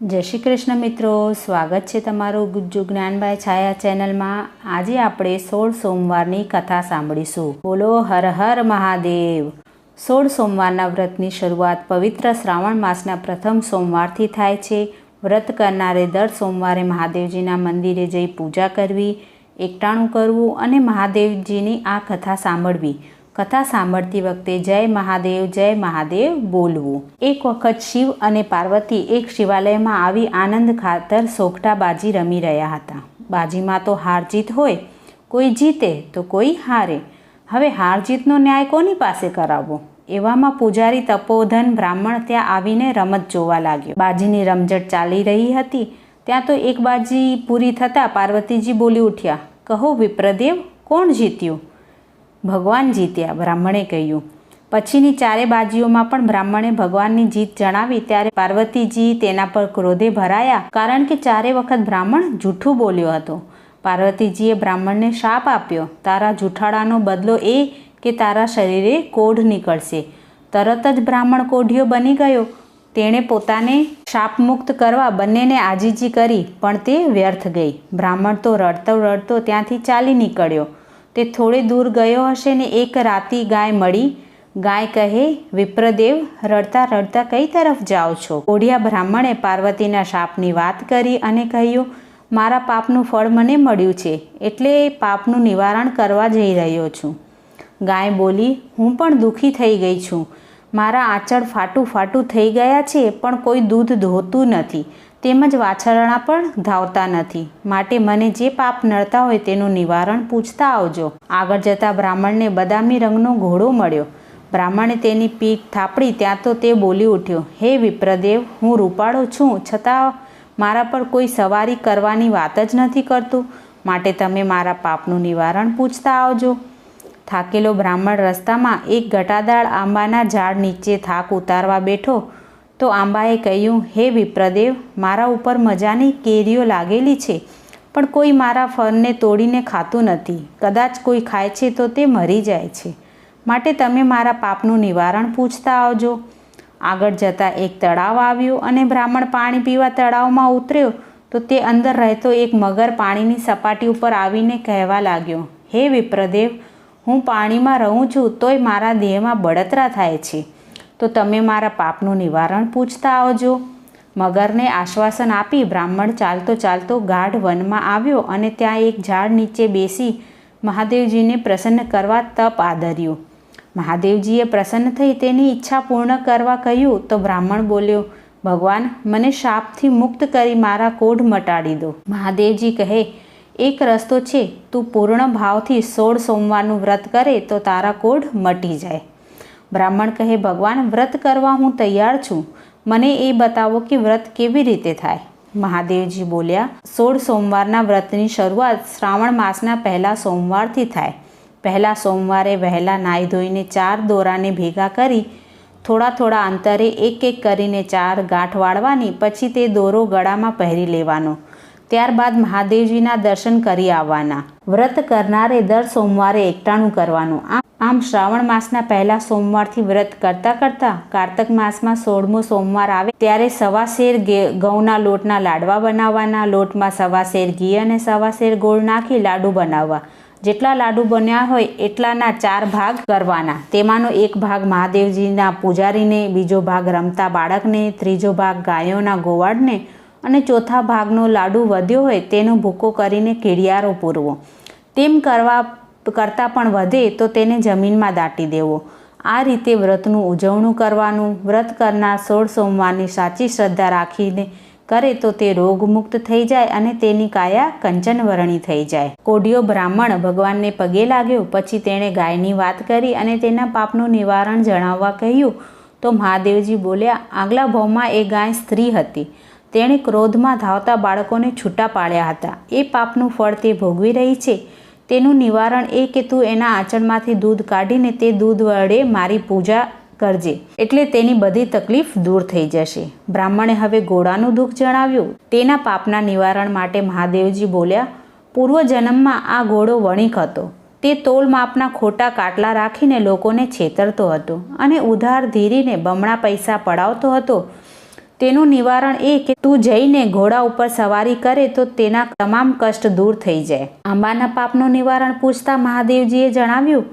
જય શ્રી કૃષ્ણ મિત્રો, સ્વાગત છે તમારું ગુજ્જુ જ્ઞાનભાઈ છાયા ચેનલમાં. આજે આપણે સોળ સોમવારની કથા સાંભળીશું. બોલો હર હર મહાદેવ. સોળ સોમવારના વ્રતની શરૂઆત પવિત્ર શ્રાવણ માસના પ્રથમ સોમવારથી થાય છે. વ્રત કરનારે દર સોમવારે મહાદેવજીના મંદિરે જઈ પૂજા કરવી, એકટાણું કરવું અને મહાદેવજીની આ કથા સાંભળવી. કથા સાંભળતી વખતે જય મહાદેવ જય મહાદેવ બોલવું. એક વખત શિવ અને પાર્વતી એક શિવાલયમાં આવી આનંદ ખાતર સોગટા બાજી રમી રહ્યા હતા. બાજીમાં તો હાર જીત હોય, કોઈ જીતે તો કોઈ હારે. હવે હાર જીતનો ન્યાય કોની પાસે કરાવવો? એવામાં પૂજારી તપોધન બ્રાહ્મણ ત્યાં આવીને રમત જોવા લાગ્યો. બાજીની રમઝટ ચાલી રહી હતી, ત્યાં તો એક બાજી પૂરી થતાં પાર્વતીજી બોલી ઉઠ્યા, કહો વિપ્રદેવ, કોણ જીત્યું? ભગવાન જીત્યા, બ્રાહ્મણે કહ્યું. પછીની ચારે બાજીઓમાં પણ બ્રાહ્મણે ભગવાનની જીત જણાવી ત્યારે પાર્વતીજી તેના પર ક્રોધે ભરાયા કારણ કે ચારે વખત બ્રાહ્મણ જૂઠું બોલ્યો હતો. પાર્વતીજીએ બ્રાહ્મણને શાપ આપ્યો. તારા જૂઠાડાનો બદલો એ કે તારા શરીરે કોઢ નીકળશે. તરત જ બ્રાહ્મણ કોઢિયો બની ગયો. તેણે પોતાને શાપમુક્ત કરવા બંનેને આજીજી કરી, પણ તે વ્યર્થ ગઈ. બ્રાહ્મણ તો રડતો રડતો ત્યાંથી ચાલી નીકળ્યો. તે થોડે દૂર ગયો હશે ને એક રાતી ગાય મળી. ગાય કહે, વિપ્રદેવ, રડતા રડતા કઈ તરફ જાઓ છો? ઓઢિયા બ્રાહ્મણે પાર્વતીના શાપની વાત કરી અને કહ્યું, મારા પાપનું ફળ મને મળ્યું છે, એટલે પાપનું નિવારણ કરવા જઈ રહ્યો છું. ગાય બોલી, હું પણ દુઃખી થઈ ગઈ છું. મારા આંચળ ફાટું ફાટું થઈ ગયા છે, પણ કોઈ દૂધ ધોતું નથી. તેમજ વાછરણા પણ ધાવતા નથી. માટે મને જે પાપ નડતા હોય તેનું નિવારણ પૂછતા આવજો. આગળ જતા બ્રાહ્મણને બદામી રંગનો ઘોડો મળ્યો. બ્રાહ્મણે તેની પીઠ થાપડી ત્યાં તો તે બોલી ઉઠ્યો, હે વિપ્રદેવ, હું રૂપાળો છું, છતાં મારા પર કોઈ સવારી કરવાની વાત જ નથી કરતું. માટે તમે મારા પાપનું નિવારણ પૂછતા આવજો. થાકેલો બ્રાહ્મણ રસ્તામાં એક ઘટાદાળ આંબાના ઝાડ નીચે થાક ઉતારવા બેઠો. તો આંબાએ કહ્યું, હે વિપ્રદેવ, મારા ઉપર મજાની કેરીઓ લાગેલી છે, પણ કોઈ મારા ફળને તોડીને ખાતું નથી. કદાચ કોઈ ખાય છે તો તે મરી જાય છે. માટે તમે મારા પાપનું નિવારણ પૂછતા આવજો. આગળ જતાં એક તળાવ આવ્યું અને બ્રાહ્મણ પાણી પીવા તળાવમાં ઉતર્યો, તો તે અંદર રહેતો એક મગર પાણીની સપાટી ઉપર આવીને કહેવા લાગ્યો, હે વિપ્રદેવ, હું પાણીમાં રહું છું, તોય મારા દેહમાં બળતરા થાય છે. તો તમે મારા પાપનું નિવારણ પૂછતા આવજો. મગરને આશ્વાસન આપી બ્રાહ્મણ ચાલતો ચાલતો ગાઢ વનમાં આવ્યો અને ત્યાં એક ઝાડ નીચે બેસી મહાદેવજીને પ્રસન્ન કરવા તપ આદર્યું. મહાદેવજીએ પ્રસન્ન થઈ તેની ઈચ્છા પૂર્ણ કરવા કહ્યું તો બ્રાહ્મણ બોલ્યો, ભગવાન, મને શાપથી મુક્ત કરી મારા કોઢ મટાડી દો. મહાદેવજી કહે, એક રસ્તો છે. તું પૂર્ણ ભાવથી સોળ સોમવારનું વ્રત કરે તો તારા કોઢ મટી જાય. બ્રાહ્મણ કહે, ભગવાન, વ્રત કરવા હું તૈયાર છું. મને એ બતાવો કે વ્રત કેવી રીતે થાય. મહાદેવજી બોલ્યા, સોળ સોમવારના વ્રતની શરૂઆત શ્રાવણ માસના પહેલા સોમવારથી થાય. પહેલા સોમવારે વહેલા નાહી ધોઈને ચાર દોરાને ભેગા કરી, થોડા થોડા અંતરે એક એક કરીને ચાર ગાંઠ વાળવાની, પછી તે દોરો ગળામાં પહેરી લેવાનો. ત્યારબાદ મહાદેવજીના દર્શન કરી આવવાના. વ્રત કરનારે દર સોમવારે એકટાણું કરવાનું. આમ શ્રાવણ માસના પહેલા સોમવારથી વ્રત કરતા કરતા કાર્તક માસમાં સોળમો સોમવાર આવે ત્યારે સવા શેર ઘઉંના લોટના લાડવા બનાવવાના, લોટમાં સવા શેર ઘી અને સવા શેર ગોળ નાખી લાડુ બનાવવા. જેટલા લાડુ બન્યા હોય એટલાના ચાર ભાગ કરવાના. તેમાંનો એક ભાગ મહાદેવજીના પૂજારીને, બીજો ભાગ રમતા બાળકને, ત્રીજો ભાગ ગાયોના ગોવાળને અને ચોથા ભાગનો લાડુ વધ્યો હોય તેનો ભૂકો કરીને કીડિયારો પૂરવો. તેમ કરવા કરતાં પણ વધે તો તેને જમીનમાં દાટી દેવો. આ રીતે વ્રતનું ઉજવણું કરવાનું, વ્રત કરનાર સોળ સોમવારની સાચી શ્રદ્ધા રાખીને કરે તો તે રોગમુક્ત થઈ જાય અને તેની કાયા કંચનવરણી થઈ જાય. કોઢિયો બ્રાહ્મણ ભગવાનને પગે લાગ્યો, પછી તેણે ગાયની વાત કરી અને તેના પાપનું નિવારણ જણાવવા કહ્યું. તો મહાદેવજી બોલ્યા, આગલા ભાવમાં એ ગાય સ્ત્રી હતી. તેણે ક્રોધમાં ધાવતા બાળકોને છૂટા પાડ્યા હતા. એ પાપનું ફળ તે ભોગવી રહી છે. તેનું નિવારણ એ કે તું એના આંચળમાંથી દૂધ કાઢીને તે દૂધ વડે મારી પૂજા કરજે. એટલે તેની બધી તકલીફ દૂર થઈ જશે. બ્રાહ્મણે હવે ઘોડાનું દુઃખ જણાવ્યું. તેના પાપના નિવારણ માટે મહાદેવજી બોલ્યા પૂર્વ જન્મમાં આ ઘોડો વણિક હતો. તે તોલ માપના ખોટા કાટલા રાખીને લોકોને છેતરતો હતો અને ઉધાર ધીરીને બમણા પૈસા પડાવતો હતો. તેનું નિવારણ એ કે તું જઈને ઘોડા ઉપર સવારી કરે તો તેના તમામ કષ્ટ દૂર થઈ જાય. આંબાના પાપનું નિવારણ પૂછતા મહાદેવજીએ જણાવ્યું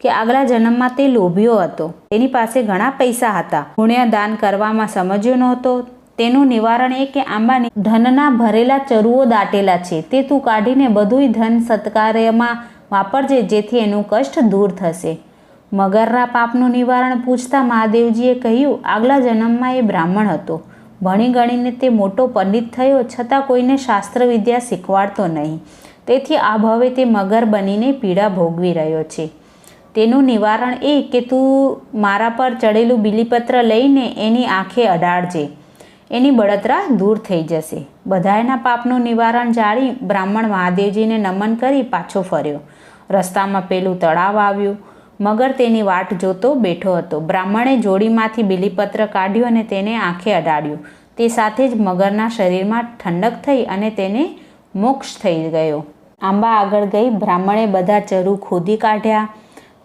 કે આગલા જન્મમાં તે લોભ્યો હતો. તેની પાસે ઘણા પૈસા હતા. પુણ્ય દાન કરવામાં સમજ્યો નહોતો. તેનું નિવારણ એ કે આંબાની ધનના ભરેલા ચરુઓ દાટેલા છે. તે તું કાઢીને બધુંય ધન સત્કાર્યમાં વાપરજે, જેથી એનું કષ્ટ દૂર થશે. મગરના પાપનું નિવારણ પૂછતા મહાદેવજીએ કહ્યું, આગલા જન્મમાં એ બ્રાહ્મણ હતો. ભણી ગણીને તે મોટો પંડિત થયો છતાં કોઈને શાસ્ત્ર વિદ્યા શીખવાડતો નહીં. તેથી આ ભવે તે મગર બનીને પીડા ભોગવી રહ્યો છે. તેનું નિવારણ એ કે તું મારા પર ચડેલું બિલીપત્ર લઈને એની આંખે અડાડજે. એની બળતરા દૂર થઈ જશે. બધાયના પાપનું નિવારણ જાળી બ્રાહ્મણ મહાદેવજીને નમન કરી પાછો ફર્યો. રસ્તામાં પેલું તળાવ આવ્યું. મગર તેની વાટ જોતો બેઠો હતો. બ્રાહ્મણે જોડીમાંથી બિલીપત્ર કાઢ્યું અને તેને આંખે અડાડ્યું. તે સાથે જ મગરના શરીરમાં ઠંડક થઈ અને તેને મોક્ષ થઈ ગયો. આંબા આગળ ગઈ. બ્રાહ્મણે બધા ચરુ ખોદી કાઢ્યા.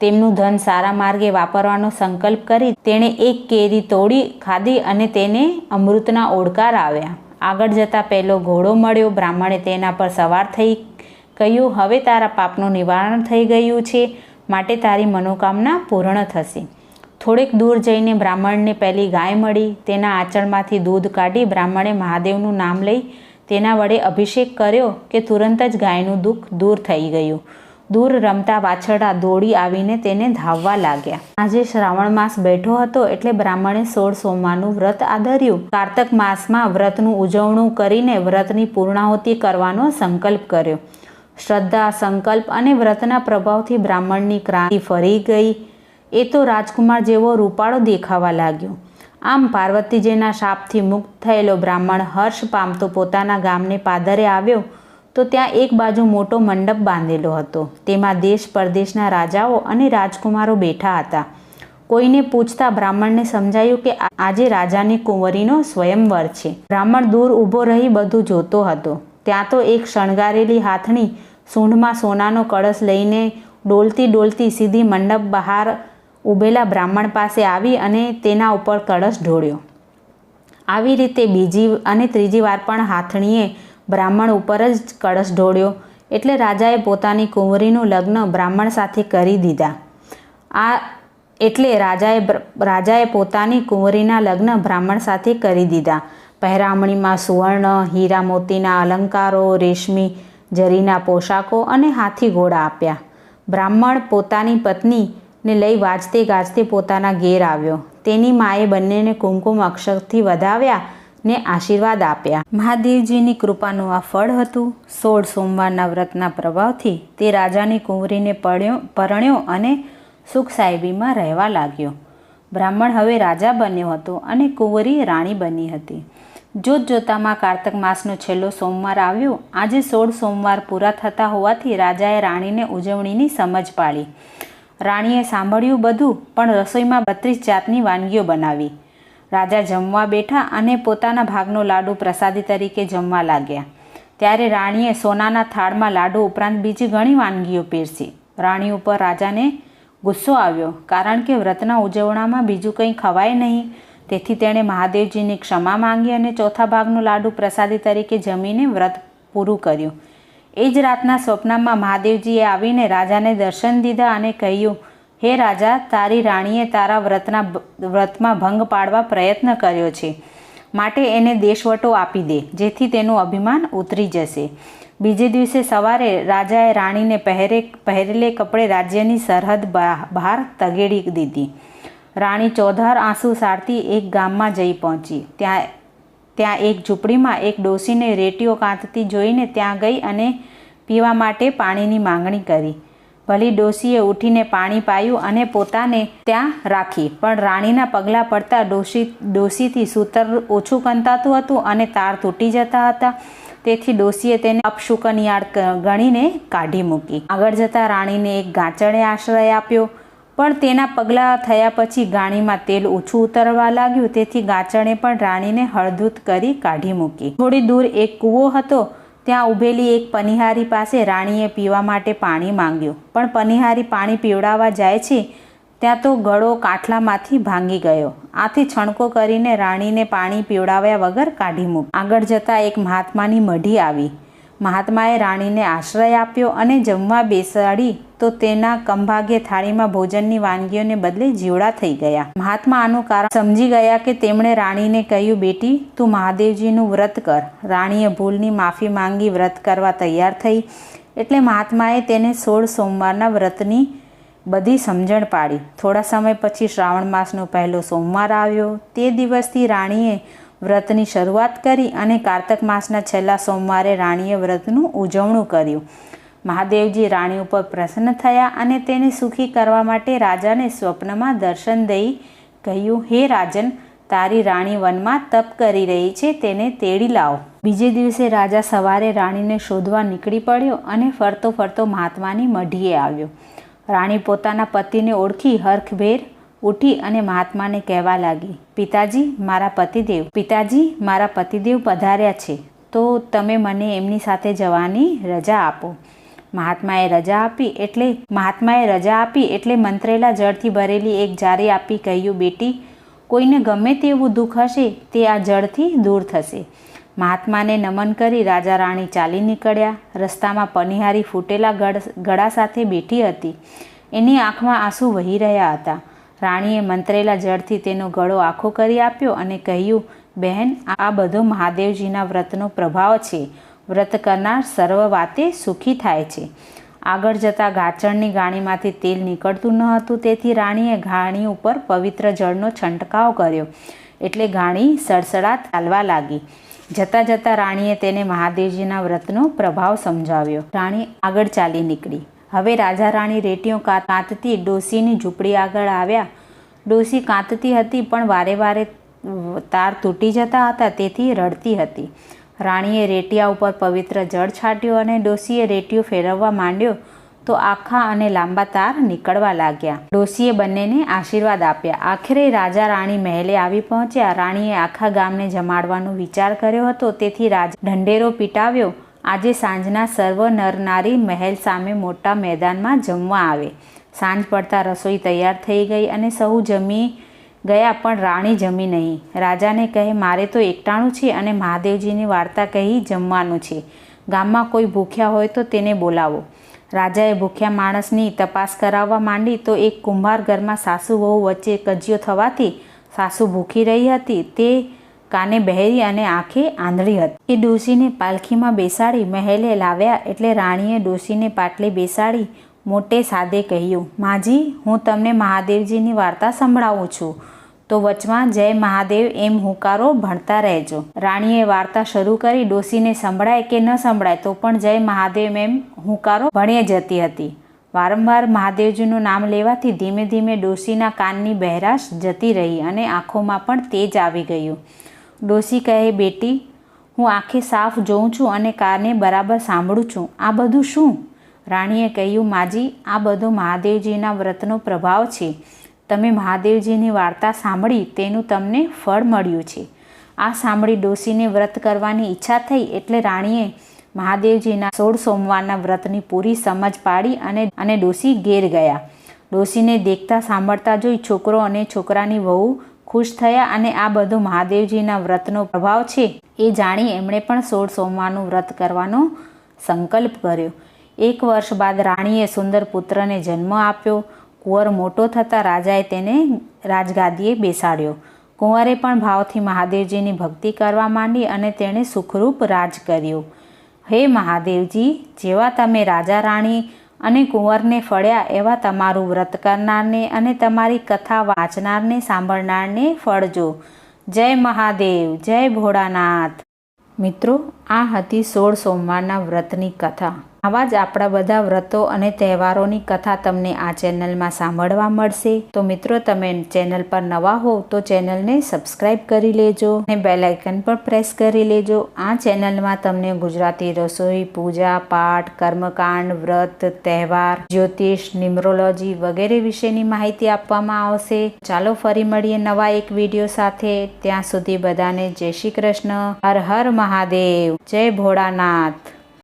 તેમનું ધન સારા માર્ગે વાપરવાનો સંકલ્પ કરી તેણે એક કેરી તોડી ખાધી અને તેને અમૃતના ઓડકાર આવ્યા. આગળ જતા પહેલો ઘોડો મળ્યો. બ્રાહ્મણે તેના પર સવાર થઈ કહ્યું, હવે તારા પાપનું નિવારણ થઈ ગયું છે. માટે તારી મનોકામના પૂર્ણ થશે. થોડેક દૂર જઈને બ્રાહ્મણને પહેલી ગાય મળી, તેના આંચળમાંથી દૂધ કાઢી બ્રાહ્મણે મહાદેવનું નામ લઈ તેના વડે અભિષેક કર્યો કે તુરંત જ ગાયનું દુઃખ દૂર થઈ ગયું. દૂર રમતા વાછરડા દોડી આવીને તેને ધાવવા લાગ્યા. આજે શ્રાવણ માસ બેઠો હતો એટલે બ્રાહ્મણે સોળ સોમવારનું વ્રત આદર્યું. કાર્તક માસમાં વ્રતનું ઉજવણું કરીને વ્રતની પૂર્ણાહુતિ કરવાનો સંકલ્પ કર્યો. શ્રદ્ધા, સંકલ્પ અને વ્રતના પ્રભાવથી બ્રાહ્મણની ક્રાંતિ ફરી ગઈ. એ તો રાજકુમાર જેવો રૂપાળો દેખાવા લાગ્યો. આમ પાર્વતીજીના શાપથી મુક્ત થયેલો બ્રાહ્મણ હર્ષ પામતો પોતાના ગામને પાદરે આવ્યો તો ત્યાં એક બાજુ મોટો મંડપ બાંધેલો હતો. તેમાં દેશ પરદેશના રાજાઓ અને રાજકુમારો બેઠા હતા. કોઈને પૂછતા બ્રાહ્મણને સમજાયું કે આજે રાજાની કુંવરીનો સ્વયંવર છે. બ્રાહ્મણ દૂર ઊભો રહી બધું જોતો હતો. ત્યાં તો એક શણગારેલી હાથણી સૂંઢમાં સોનાનો કળશ લઈને ડોલતી ડોલતી સીધી મંડપ બહાર ઊભેલા બ્રાહ્મણ પાસે આવી અને તેના ઉપર કળશ ઢોળ્યો. આવી રીતે બીજી અને ત્રીજી વાર પણ હાથણીએ બ્રાહ્મણ ઉપર જ કળશ ઢોળ્યો એટલે રાજાએ પોતાની કુંવરીનું લગ્ન બ્રાહ્મણ સાથે કરી દીધા. આ એટલે રાજાએ રાજાએ પોતાની કુંવરીના લગ્ન બ્રાહ્મણ સાથે કરી દીધા. પહેરામણીમાં સુવર્ણ હીરા મોતીના અલંકારો, રેશમી જરીના પોશાકો અને હાથી ઘોડા આપ્યા. બ્રાહ્મણ પોતાની પત્નીને લઈ વાજતે ગાજતે પોતાના ઘેર આવ્યો. તેની માએ બંનેને કુમકુમ અક્ષરથી વધાવ્યા ને આશીર્વાદ આપ્યા. મહાદેવજીની કૃપાનું આ ફળ હતું. સોળ સોમવારના વ્રતના પ્રભાવથી તે રાજાની કુંવરીને પડ્યો, પરણ્યો અને સુખ સાહેબીમાં રહેવા લાગ્યો. બ્રાહ્મણ હવે રાજા બન્યો હતો અને કુંવરી રાણી બની હતી. જોત જોતામાં કાર્તક માસનો છેલ્લો સોમવાર આવ્યો. આજે સોળ સોમવાર પૂરા થતા હોવાથી રાજાએ રાણીને ઉજવણીની સમજ પાડી રાણીએ સાંભળ્યું બધું, પણ રસોઈમાં બત્રીસ જાતની વાનગીઓ બનાવી. રાજા જમવા બેઠા અને પોતાના ભાગનો લાડુ પ્રસાદી તરીકે જમવા લાગ્યા. ત્યારે રાણીએ સોનાના થાળમાં લાડુ ઉપરાંત બીજી ઘણી વાનગીઓ પીરસી. રાણી ઉપર રાજાને ગુસ્સો આવ્યો, કારણ કે વ્રતના ઉજવણામાં બીજું કંઈ ખવાય નહીં. તેથી તેણે મહાદેવજીની ક્ષમા માંગી અને ચોથા ભાગનું લાડુ પ્રસાદી તરીકે જમીને વ્રત પૂરું કર્યું. એ જ રાતના સ્વપ્નમાં મહાદેવજીએ આવીને રાજાને દર્શન દીધા અને કહ્યું, હે રાજા, તારી રાણીએ તારા વ્રતના વ્રતમાં ભંગ પાડવા પ્રયત્ન કર્યો છે. માટે એને દેશવટો આપી દે, જેથી તેનું અભિમાન ઉતરી જશે. બીજે દિવસે સવારે રાજાએ રાણીને પહેરે, પહેરેલે કપડે રાજ્યની સરહદ બહાર તગેડી દીધી. રાણી ચોધાર આંસુ સારતી એક ગામમાં જઈ પહોંચી. ત્યાં ત્યાં એક ઝૂંપડીમાં એક ડોસીને રેટીઓ કાંતતી જોઈને ત્યાં ગઈ અને પીવા માટે પાણીની માંગણી કરી. ભલી ડોસીએ ઉઠીને પાણી પાયું અને પોતાને ત્યાં રાખી, પણ રાણીના પગલાં પડતા ડોસી, ડોસીથી સૂતર ઓછું કંતાતું હતું અને તાર તૂટી જતા હતા. તેથી ડોસીએ તેને અપશુકનિયાળ ગણીને કાઢી મૂકી. આગળ જતાં રાણીને એક ગાંચડે આશ્રય આપ્યો. પણ તેના પગલાં થયા પછી ગાણીમાં તેલ ઓછું ઉતરવા લાગ્યું. તેથી ગાચણે પણ રાણીને હળદૂત કરી કાઢી મૂકી. થોડી દૂર એક કૂવો હતો. ત્યાં ઊભેલી એક પનિહારી પાસે રાણીએ પીવા માટે પાણી માંગ્યું. પણ પનિહારી પાણી પીવડાવવા જાય છે, ત્યાં તો ગળો કાટલામાંથી ભાંગી ગયો. આથી છણકો કરીને રાણીને પાણી પીવડાવ્યા વગર કાઢી મૂક. આગળ જતાં એક મહાત્માની મઢી આવી. મહાત્માએ રાણીને આશ્રય આપ્યો અને જમવા બેસાડી તો તેના કંભાગ્ય થાળીમાં ભોજનની વાનગીઓને બદલે જીવડા થઈ ગયા. મહાત્મા આનું કારણ સમજી ગયા કે તેમણે રાણીને કહ્યું, બેટી, તું મહાદેવજીનું વ્રત કર. રાણીએ ભૂલની માફી માંગી વ્રત કરવા તૈયાર થઈ એટલે મહાત્માએ તેને સોળ સોમવારના વ્રતની બધી સમજણ પાડી. થોડા સમય પછી શ્રાવણ માસનો પહેલો સોમવાર આવ્યો. તે દિવસથી રાણીએ વ્રતની શરૂઆત કરી અને કારતક માસના છેલ્લા સોમવારે રાણીએ વ્રતનું ઉજવણું કર્યું. મહાદેવજી રાણી ઉપર પ્રસન્ન થયા અને તેને સુખી કરવા માટે રાજાને સ્વપ્નમાં દર્શન દઈ કહ્યું, હે રાજન, તારી રાણી વનમાં તપ કરી રહી છે, તેને તેડી લાવો. બીજે દિવસે રાજા સવારે રાણીને શોધવા નીકળી પડ્યો અને ફરતો ફરતો મહાત્માની મઢીએ આવ્યો. રાણી પોતાના પતિને ઓળખી હરખભેર ઉઠી અને મહાત્માને કહેવા લાગી, પિતાજી, મારા પતિદેવ, પિતાજી, મારા પતિદેવ પધાર્યા છે. તો તમે મને એમની સાથે જવાની રજા આપો. મહાત્માએ રજા આપી એટલે, મહાત્માએ રજા આપી એટલે મંત્રેલા જળથી ભરેલી એક જારી આપી કહ્યું, બેટી, કોઈને ગમે તેવું દુઃખ હશે, તે આ જળથી દૂર થશે. મહાત્માને નમન કરી રાજા રાણી ચાલી નીકળ્યા. રસ્તામાં પનિહારી ફૂટેલા ગળ, ગળા સાથે બેઠી હતી. એની આંખમાં આંસુ વહી રહ્યા હતા. રાણીએ મંત્રેલા જળથી તેનો ગળો આખો કરી આપ્યો અને કહ્યું, બહેન, આ બધો મહાદેવજીના વ્રતનો પ્રભાવ છે. વ્રત કરનાર સર્વ વાતે સુખી થાય છે. આગળ જતાં ગાચણની ગાણીમાંથી તેલ નીકળતું ન હતું, તેથી રાણીએ ગાણી ઉપર પવિત્ર જળનો છંટકાવ કર્યો. એટલે ગાણી સડસડાટ ચાલવા લાગી. જતાં જતાં રાણીએ તેને મહાદેવજીના વ્રતનો પ્રભાવ સમજાવ્યો. રાણી આગળ ચાલી નીકળી. હવે રાજા રાણી રેટીઓ કાંતતી ડોસીની ઝૂંપડી આગળ આવ્યા. ડોસી કાંતતી હતી પણ વારે વારે તાર તૂટી જતા હતા, તેથી રડતી હતી. રાણીએ રેટિયા ઉપર પવિત્ર જળ છાંટ્યો અને ડોસીએ રેટિયો ફેરવવા માંડ્યો તો આખા અને લાંબા તાર નીકળવા લાગ્યા. ડોસીએ બંનેને આશીર્વાદ આપ્યા. આખરે રાજા રાણી મહેલે આવી પહોંચ્યા. રાણીએ આખા ગામને જમાડવાનો વિચાર કર્યો હતો, તેથી રાજા ઢંઢેરો પીટાવ્યો. આજે સાંજના સર્વ નરનારી મહેલ સામે મોટા મેદાનમાં જમવા આવે. સાંજ પડતા રસોઈ તૈયાર થઈ ગઈ અને સૌ જમી ગયા પણ રાણી જમી નહીં. રાજાને કહે, મારે તો એકટાણું છે અને મહાદેવજીની વાર્તા કહી જમવાનું છે. ગામમાં કોઈ ભૂખ્યા હોય તો તેને બોલાવો. રાજાએ ભૂખ્યા માણસની તપાસ કરાવવા માંડી તો એક કુંભાર ઘરમાં સાસુ વહુ વચ્ચે કજિયો થવાથી સાસુ ભૂખી રહી હતી. તે કાને બહેરી અને આંખે આંધળી હતી. એ ડોશીને પાલખીમાં બેસાડી મહેલે લાવ્યા એટલે રાણીએ ડોશીને પાટલે બેસાડી મોટે સાદે કહ્યું, માજી, હું તમને મહાદેવજીની વાર્તા સંભળાવું છું. તો વચમાં જય મહાદેવ એમ હુંકારો ભણતા રહેજો. રાણીએ વાર્તા શરૂ કરી ડોશીને સંભળાય કે ન સંભળાય તો પણ જય મહાદેવ એમ હુંકારો ભણીએ જતી હતી. વારંવાર મહાદેવજીનું નામ લેવાથી ધીમે ધીમે ડોશીના કાનની બહેરાશ જતી રહી અને આંખોમાં પણ તેજ આવી ગયું. ડોસી કહે, બેટી, હું આંખે સાફ જોઉં છું અને કારને બરાબર સાંભળું છું. આ બધું શું? રાણીએ કહ્યું, માજી, આ બધો મહાદેવજીના વ્રતનો પ્રભાવ છે. તમે મહાદેવજીની વાર્તા સાંભળી તેનું તમને ફળ મળ્યું છે. આ સાંભળી ડોસીને વ્રત કરવાની ઈચ્છા થઈ એટલે રાણીએ મહાદેવજીના સોળ સોમવારના વ્રતની પૂરી સમજ પાડી અને અને ડોસી ઘેર ગયા. ડોસીને દેખતા સાંભળતા જોઈ છોકરો અને છોકરાની વહુ ખુશ થયા અને આ બધો મહાદેવજીના વ્રતનો પ્રભાવ છે એ જાણી એમણે પણ સોળ સોમવારનું વ્રત કરવાનો સંકલ્પ કર્યો. એક વર્ષ બાદ રાણીએ સુંદર પુત્રને જન્મ આપ્યો. કુંવર મોટો થતાં રાજાએ તેને રાજગાદીએ બેસાડ્યો. કુંવરે પણ ભાવથી મહાદેવજીની ભક્તિ કરવા માંડી અને તેણે સુખરૂપ રાજ કર્યું. હે મહાદેવજી, જેવા તમે રાજા રાણી અને કુંવરને ફળ્યા એવા તમારું વ્રત કરનારને અને તમારી કથા વાંચનારને સાંભળનારને ફળજો. જય મહાદેવ, જય ભોળાનાથ. મિત્રો, આ હતી સોળ સોમવારના વ્રતની કથા. આવા જ આપણા બધા વ્રતો અને તહેવારોની કથા તમને આ ચેનલમાં સાંભળવા મળશે. તો મિત્રો, તમે ચેનલ પર નવા હો તો ચેનલને સબસ્ક્રાઈબ કરી લેજો અને બેલ પણ પ્રેસ કરી લેજો. આ ચેનલમાં તમને ગુજરાતી રસોઈ, પૂજા, પાઠ, કર્મકાંડ, વ્રત, તહેવાર, જ્યોતિષ, ન્યુમરોલોજી વગેરે વિશેની માહિતી આપવામાં આવશે. ચાલો ફરી મળીએ નવા એક વીડિયો સાથે. ત્યાં સુધી બધાને જય શ્રી કૃષ્ણ. હર હર મહાદેવ. જય ભોળાનાથ.